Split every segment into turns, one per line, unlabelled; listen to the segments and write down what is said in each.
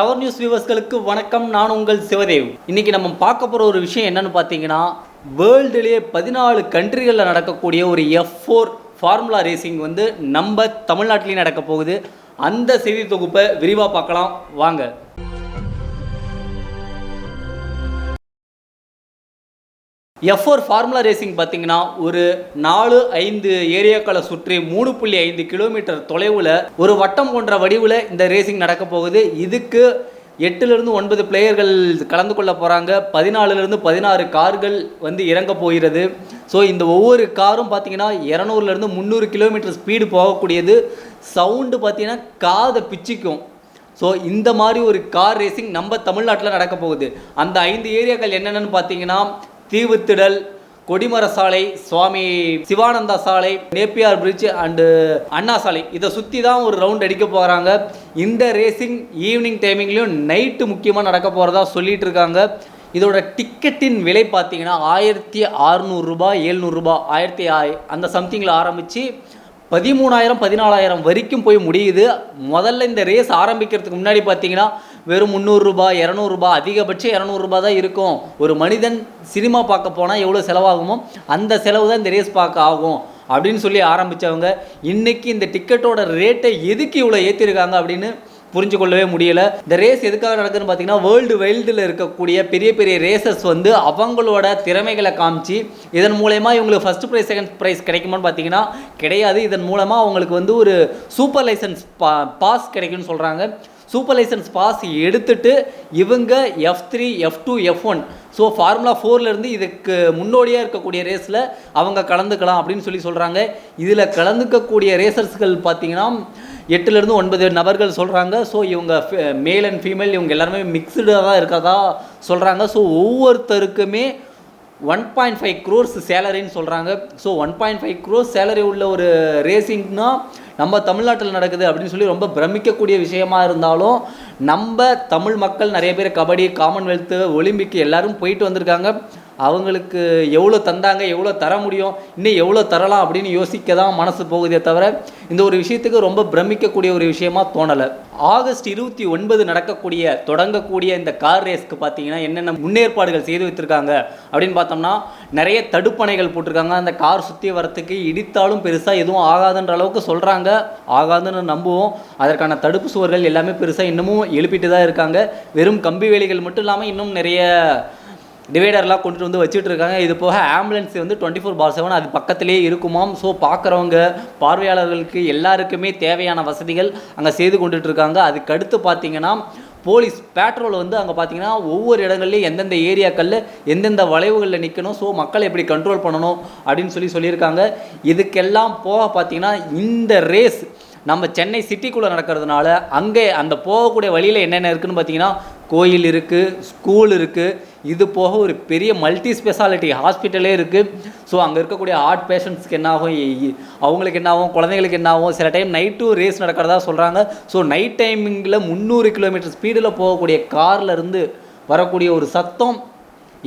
Tower news வியூவர்ஸ்களுக்கு வணக்கம். நான் உங்கள் சிவதேவ். இன்னைக்கு நம்ம பார்க்க போகிற ஒரு விஷயம் என்னன்னு பார்த்தீங்கன்னா வேர்ல்டுலேயே பதினாலு கண்ட்ரிகளில் நடக்கக்கூடிய ஒரு எஃப் ஃபோர் ஃபார்முலா ரேசிங் வந்து நம்ம தமிழ்நாட்டிலையும் நடக்க போகுது. அந்த செய்தி தொகுப்பை விரிவாக பார்க்கலாம். வாங்க. எஃப் ஃபோர் ஃபார்முலா ரேசிங் பார்த்தீங்கன்னா ஒரு நாலு ஐந்து ஏரியாக்களை சுற்றி மூணு புள்ளி ஐந்து கிலோமீட்டர் தொலைவில் ஒரு வட்டம் போன்ற வடிவில் இந்த ரேசிங் நடக்க போகுது. இதுக்கு எட்டுலேருந்து ஒன்பது பிளேயர்கள் கலந்து கொள்ள போகிறாங்க பதினாலுலேருந்து பதினாறு கார்கள் வந்து இறங்க போகிறது. ஸோ இந்த ஒவ்வொரு காரும் பார்த்தீங்கன்னா இரநூறுலேருந்து முந்நூறு கிலோமீட்டர் ஸ்பீடு போகக்கூடியது. சவுண்டு பார்த்தீங்கன்னா காதை பிச்சிக்கும். ஸோ இந்த மாதிரி ஒரு கார் ரேசிங் நம்ம தமிழ்நாட்டில் நடக்க போகுது. அந்த ஐந்து ஏரியாக்கள் என்னென்னு பார்த்தீங்கன்னா தீவுத்திடல் கொடிமர சாலை சுவாமி சிவானந்தா சாலை நேப்பியார் பிரிட்ஜ் அண்டு அண்ணா சாலை. இதை சுற்றி தான் ஒரு ரவுண்ட் அடிக்க போகிறாங்க இந்த ரேசிங் ஈவினிங் டைமிங்லேயும் நைட்டு முக்கியமாக நடக்க போகிறதா சொல்லிட்டு இருக்காங்க. இதோட டிக்கெட்டின் விலை பார்த்தீங்கன்னா ஆயிரத்தி அறநூறுரூபா ஏழ்நூறுரூபா ஆயிரத்தி ஆய் அந்த சம்திங்கில் ஆரம்பித்து பதிமூணாயிரம் பதினாலாயிரம் வரைக்கும் போய் முடியுது. முதல்ல இந்த ரேஸ் ஆரம்பிக்கிறதுக்கு முன்னாடி பார்த்தீங்கன்னா வெறும் முந்நூறுரூபா இரநூறுபா அதிகபட்சம் இரநூறுபா தான் இருக்கும். ஒரு மனிதன் சினிமா பார்க்க போனால் எவ்வளோ செலவாகுமோ அந்த செலவு தான் இந்த ரேஸ் பார்க்க ஆகும் அப்படின்னு சொல்லி ஆரம்பித்தவங்க இன்றைக்கி இந்த டிக்கெட்டோட ரேட்டை எதுக்கு இவ்வளோ ஏற்றிருக்காங்க அப்படின்னு புரிஞ்சு கொள்ளவே முடியல. இந்த ரேஸ் எதுக்காக நடக்குதுன்னு பார்த்தீங்கன்னா வேர்ல்டு வைல்டில் இருக்கக்கூடிய பெரிய பெரிய ரேசஸ் வந்து அவங்களோட திறமைகளை காமிச்சு இதன் மூலயமா இவங்களுக்கு ஃபர்ஸ்ட் ப்ரைஸ் செகண்ட் ப்ரைஸ் கிடைக்குமான்னு பார்த்தீங்கன்னா கிடையாது. இதன் மூலமாக அவங்களுக்கு வந்து ஒரு சூப்பர் லைசன்ஸ் பா பாஸ் கிடைக்கும்னு சொல்கிறாங்க சூப்பர் லைசன்ஸ் பாஸ் எடுத்துட்டு இவங்க F three F two F one so formula ஃபோர்லேருந்து இதுக்கு முன்னோடியாக இருக்கக்கூடிய ரேஸில் அவங்க கலந்துக்கலாம் அப்படின்னு சொல்லி சொல்கிறாங்க இதில் கலந்துக்கக்கூடிய ரேசர்ஸ்கள் பார்த்தீங்கன்னா எட்டுலேருந்து ஒன்பது நபர்கள் சொல்கிறாங்க ஸோ இவங்க மேல் அண்ட் ஃபீமேல் இவங்க எல்லாருமே மிக்சடாக தான் இருக்கிறதா சொல்கிறாங்க ஸோ ஒவ்வொருத்தருக்குமே ஒன் பாயிண்ட் ஃபைவ் க்ரோர்ஸ் சேலரின்னு சொல்கிறாங்க so one point five crores salary உள்ள ஒரு ரேசிங்னா நம்ம தமிழ்நாட்டில் நடக்குது அப்படின்னு சொல்லி ரொம்ப பிரமிக்கக்கூடிய விஷயமா இருந்தாலும் நம்ம தமிழ் மக்கள் நிறைய பேர் கபடி காமன்வெல்த்து ஒலிம்பிக் எல்லாரும் போயிட்டு வந்திருக்காங்க. அவங்களுக்கு எவ்வளோ தந்தாங்க எவ்வளோ தர முடியும் இன்னும் எவ்வளோ தரலாம் அப்படின்னு யோசிக்க தான் மனசு போகுதே தவிர இந்த ஒரு விஷயத்துக்கு ரொம்ப பிரமிக்கக்கூடிய ஒரு விஷயமா தோணலை. ஆகஸ்ட் இருபத்தி ஒன்பது நடக்கக்கூடிய தொடங்கக்கூடிய இந்த கார் ரேஸ்க்கு பார்த்தீங்கன்னா என்னென்ன முன்னேற்பாடுகள் செய்து வைத்திருக்காங்க அப்படின்னு பார்த்தோம்னா நிறைய தடுப்பணைகள் போட்டிருக்காங்க. அந்த கார் சுற்றி வரத்துக்கு இடித்தாலும் பெருசாக எதுவும் ஆகாதுன்ற அளவுக்கு சொல்கிறாங்க ஆகாதுன்னு நம்புவோம். அதற்கான தடுப்பு சுவர்கள் எல்லாமே பெருசாக இன்னமும் எழுப்பிட்டு தான் இருக்காங்க. வெறும் கம்பி வேலிகள் மட்டும் இல்லாமல் இன்னும் நிறைய டிவைடர்லாம் கொண்டுட்டு வந்து வச்சுட்டு இருக்காங்க இது போக ஆம்புலன்ஸ் வந்து டுவெண்ட்டி ஃபோர் பார் செவன் அது பக்கத்துலேயே இருக்குமாம். ஸோ பார்க்குறவங்க பார்வையாளர்களுக்கு எல்லாருக்குமே தேவையான வசதிகள் அங்கே செய்து கொண்டுட்டு இருக்காங்க. அதுக்கடுத்து பார்த்தீங்கன்னா போலீஸ் பேட்ரோல் வந்து அங்கே பார்த்தீங்கன்னா ஒவ்வொரு இடங்கள்லையும் எந்தெந்த ஏரியாக்களில் எந்தெந்த வளைவுகளில் நிற்கணும் ஸோ மக்களை எப்படி கண்ட்ரோல் பண்ணணும் அப்படின்னு சொல்லி சொல்லியிருக்காங்க. இதுக்கெல்லாம் போக பார்த்தீங்கன்னா இந்த ரேஸ் நம்ம சென்னை சிட்டிக்குள்ளே நடக்கிறதுனால அங்கே அந்த போகக்கூடிய வழியில் என்னென்ன இருக்குன்னு பார்த்தீங்கன்னா கோயில் இருக்குது ஸ்கூல் இருக்குது இது போக ஒரு பெரிய மல்டி ஸ்பெஷாலிட்டி ஹாஸ்பிட்டலே இருக்குது ஸோ அங்கே இருக்கக்கூடிய ஹார்ட் பேஷண்ட்ஸ்க்கு என்ன ஆகும் அவங்களுக்கு என்ன ஆகும் குழந்தைங்களுக்கு என்ன ஆகும் சில டைம் நைட்டும் ரேஸ் நடக்கிறதா சொல்கிறாங்க ஸோ நைட் டைமிங்கில் முந்நூறு கிலோமீட்டர் ஸ்பீடில் போகக்கூடிய கார்லேருந்து வரக்கூடிய ஒரு சத்தம்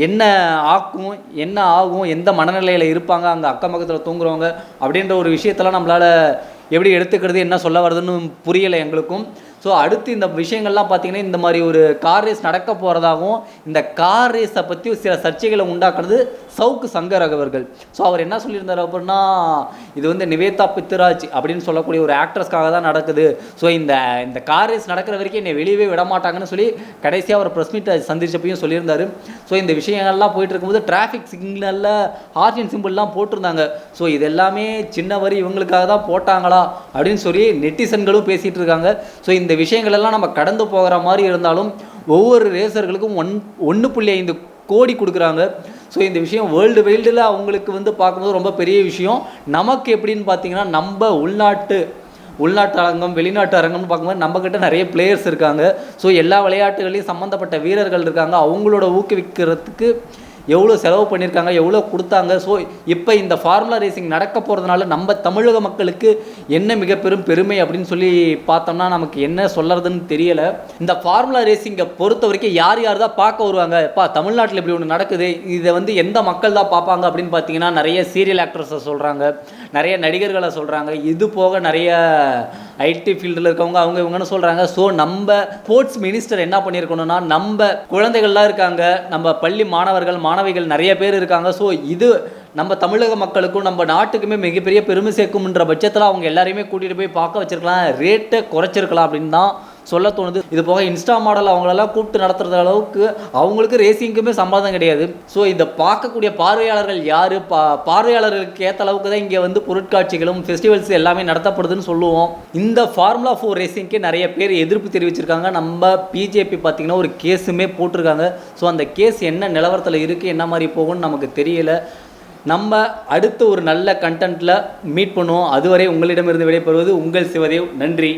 என்ன ஆக்கும்? என்ன ஆகும்? எந்த மனநிலையில் இருப்பாங்க? அங்கே அக்கம் பக்கத்தில் தூங்குறவங்க அப்படின்ற ஒரு விஷயத்தெல்லாம் நம்மளால் எப்படி எடுத்துக்கிறது என்ன சொல்ல வருதுன்னு புரியலை எங்களுக்கும். ஸோ அடுத்து இந்த விஷயங்கள்லாம் பார்த்தீங்கன்னா இந்த மாதிரி ஒரு கார் ரேஸ் நடக்க போகிறதாகவும் இந்த கார் ரேஸை பற்றி சில சர்ச்சைகளை உண்டாக்குறது சவுக்கு சங்கர் அவர்கள். ஸோ அவர் என்ன சொல்லியிருந்தார் அப்படின்னா இது வந்து நிவேதா பித்ராஜ் அப்படின்னு சொல்லக்கூடிய ஒரு ஆக்ட்ரஸ்க்காக தான் நடக்குது. ஸோ இந்த இந்த கார் ரேஸ் நடக்கிற வரைக்கும் என்னை வெளியவே விட மாட்டாங்கன்னு சொல்லி கடைசியாக அவர் ப்ரெஸ் மீட் சந்திச்சப்பையும் சொல்லியிருந்தாரு. ஸோ இந்த விஷயங்கள்லாம் போயிட்டு இருக்கும்போது டிராஃபிக் சிக்னலில் ஹார்ஜின் சிம்பிள்லாம் போட்டிருந்தாங்க. ஸோ இது எல்லாமே சின்ன வரி இவங்களுக்காக தான் போட்டாங்களா அப்படின்னு சொல்லி நெட்டிசன்களும் பேசிகிட்டு இருக்காங்க. ஸோ இந்த இந்த விஷயங்களெல்லாம் நம்ம கடந்து போகிற மாதிரி இருந்தாலும் ஒவ்வொரு ரேசர்களுக்கும் ஒன் ஒன்று புள்ளி ஐந்து கோடி கொடுக்குறாங்க. ஸோ இந்த விஷயம் வேர்ல்டு வைல்டில் அவங்களுக்கு வந்து பார்க்கும்போது ரொம்ப பெரிய விஷயம். நமக்கு எப்படின்னு பார்த்தீங்கன்னா நம்ம உள்நாட்டு உள்நாட்டு அரங்கம் வெளிநாட்டு அரங்கம்னு பார்க்கும்போது நம்மக்கிட்ட நிறைய பிளேயர்ஸ் இருக்காங்க. ஸோ எல்லா விளையாட்டுகளையும் சம்மந்தப்பட்ட வீரர்கள் இருக்காங்க. அவங்களோட ஊக்குவிக்கிறதுக்கு எவ்வளோ செலவு பண்ணியிருக்காங்க எவ்வளோ கொடுத்தாங்க. ஸோ இப்போ இந்த ஃபார்முலா ரேசிங் நடக்க போகிறதுனால நம்ம தமிழக மக்களுக்கு என்ன மிக பெரும் பெருமை அப்படின்னு சொல்லி பார்த்தோம்னா நமக்கு என்ன சொல்கிறதுன்னு தெரியலை. இந்த ஃபார்முலா ரேசிங்கை பொறுத்த வரைக்கும் யார் யார் தான் பார்க்க வருவாங்க? பா தமிழ்நாட்டில் இப்படி ஒன்று நடக்குது. இதை வந்து எந்த மக்கள் தான் பார்ப்பாங்க அப்படின்னு பார்த்தீங்கன்னா நிறைய சீரியல் ஆக்ட்ரஸை சொல்கிறாங்க நிறைய நடிகர்களை சொல்கிறாங்க இது போக நிறைய ஐடி ஃபீல்டில் இருக்கவங்க அவங்க இவங்கன்னு சொல்கிறாங்க ஸோ நம்ம ஸ்போர்ட்ஸ் மினிஸ்டர் என்ன பண்ணியிருக்கணும்னா நம்ம குழந்தைகள்லாம் இருக்காங்க. நம்ம பள்ளி மாணவர்கள் மாணவிகள் நிறைய பேர் இருக்காங்க. ஸோ இது நம்ம தமிழக மக்களுக்கும் நம்ம நாட்டுக்குமே மிகப்பெரிய பெருமை சேர்க்கும்ன்ற பட்சத்தில் அவங்க எல்லாரையுமே கூட்டிகிட்டு போய் பார்க்க வச்சிருக்கலாம். ரேட்டை குறைச்சிருக்கலாம் அப்படின்னு தான் சொல்ல தோணுது. இது போக இன்ஸ்டா மாடல் அவங்களெல்லாம் கூப்பிட்டு நடத்துறது அளவுக்கு அவங்களுக்கு ரேசிங்க்குமே சம்பாதம் கிடையாது. ஸோ இதை பார்க்கக்கூடிய பார்வையாளர்கள் யார்? பா பார்வையாளர்களுக்கு ஏற்ற அளவுக்கு தான் இங்கே வந்து பொருட்காட்சிகளும் ஃபெஸ்டிவல்ஸ் எல்லாமே நடத்தப்படுதுன்னு சொல்லுவோம். இந்த ஃபார்முலா ஃபோர் ரேசிங்க்கு நிறைய பேர் எதிர்ப்பு தெரிவிச்சிருக்காங்க. நம்ம பிஜேபி பார்த்தீங்கன்னா ஒரு கேஸுமே போட்டிருக்காங்க. ஸோ அந்த கேஸ் என்ன நிலவரத்தில் இருக்குது என்ன மாதிரி போகும்னு நமக்கு தெரியல. நம்ம அடுத்த ஒரு நல்ல கண்டென்ட்டில் மீட் பண்ணுவோம். அதுவரை உங்களிடமிருந்து விடைபெறுவது உங்கள் சிவதேவ். நன்றி.